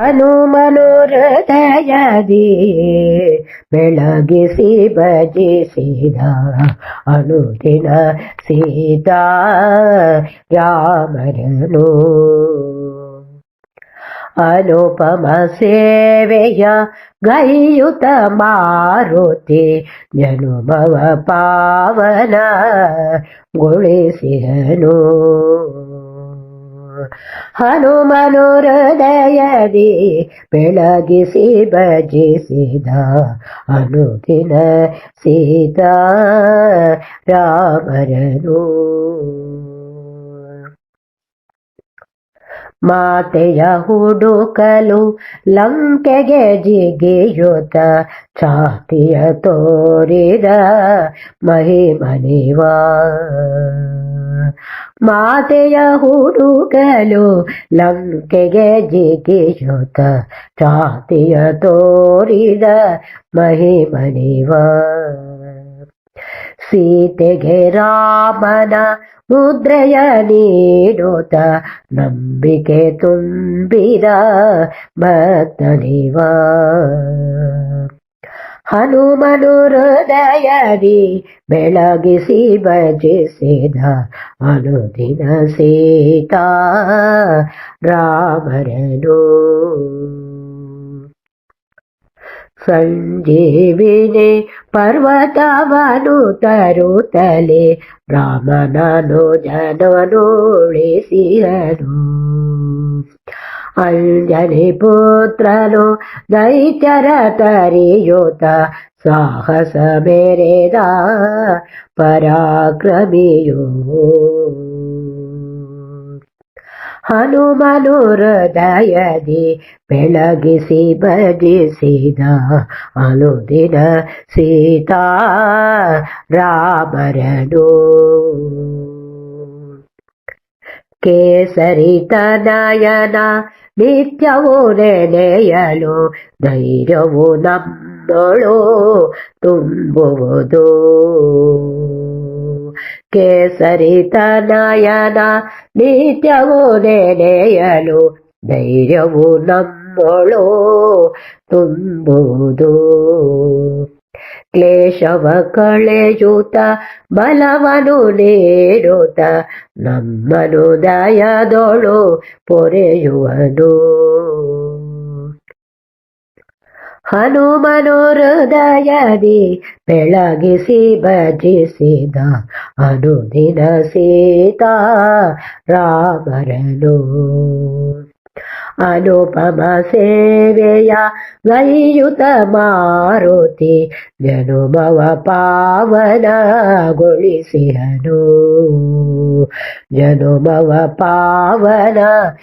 ಹನುಮನು ಹೃದಯದಿ ಬೆಳಗಿಸಿ ಭಜಿಸಿದ ಅನುದಿನ ಸೀತಾ ರಾಮರನು ಅನುಪಮ ಸೇವೆಯ ಗೈಯುತ ಮಾರುತಿ ಜನುಮವ ಪಾವನ ಗೊಳಿಸಿದನು ಹನುಮನು ಹೃದಯದಿ ಬೆಳಗಿಸಿ ಭಜಿಸಿದ ಅನುದಿನ ಸೀತಾ ರಾಮರನು ಮಾತೆಯ ಹುಡುಕಲು ಲಂಕೆಗೆ ಜಿಗಿಯುತ ಛಾತಿಯ ತೋರಿದ ಮಹಿಮನಿವ. ಮಾತೆಯ ಹುಡುಗಲು ಲಂಕೆಗೆ ಜಿಗಿಯುತ ಜಾತಿಯ ತೋರಿದ ಮಹಿಮನಿವ. ಸೀತೆಗೆ ರಾಮನ ಮುದ್ರೆಯ ನೀಡುತ್ತ ನಂಬಿಕೆ ತುಂಬಿದ ಭಕ್ತನಿವ. ಹನುಮನು ಹೃದಯದಿ ಬೆಳಗಿಸಿ ಭಜಿಸಿದ ಅನುದಿನ ಸೀತಾ ರಾಮರನು ಸಂಜೀವಿನಿ ಪರ್ವತವನು ತರುತ್ತಲೆ ರಾಮನನು ಜನವನುಳಿಸಿದನು ಅಂಜನಿ ಪುತ್ರನು ದೈತ್ಯರ ತರಿಯೋತ ಸಾಹಸ ಬೇರೆದ ಪರಾಕ್ರಮಿಯೋ. ಹನುಮನು ಹೃದಯದಿ ಬೆಳಗಿಸಿ ಭಜಿಸಿದ ಅನುದಿನ ಸೀತಾ ರಾಮರನು. ಕೇಸರಿ ತನಯನ ನಿತ್ಯವೂ ನೆನೆಯಲು ಧೈರ್ಯವು ನಮ್ಮೊಳು ತುಂಬುವುದು ಕೇಸರಿ ತನಯನ ನಿತ್ಯವೂ ನೆನೆಯಲು ಧೈರ್ಯವು ನಮ್ಮೊಳು ತುಂಬುವುದು ಕ್ಲೇಶವ ಕಳೆಯುತ ಬಲವನು ನೀಡುತ್ತ ನಮ್ಮನು ದಯದೊಳು ಪೊರೆಯುವನು. ಹನುಮನು ಹೃದಯದಿ ಬೆಳಗಿಸಿ ಭಜಿಸಿದ ಅನುದಿನ ಸೀತಾ ರಾಮರನು. ಅನುಪಮ ಸೇವೆಯ ಗೈಯುತ ಮಾರುತಿ ಜನುಮವ ಪಾವನಗೊಳಿಸಿಹನು ಜನುಮವ ಪಾವನಗೊಳಿಸಿಹನು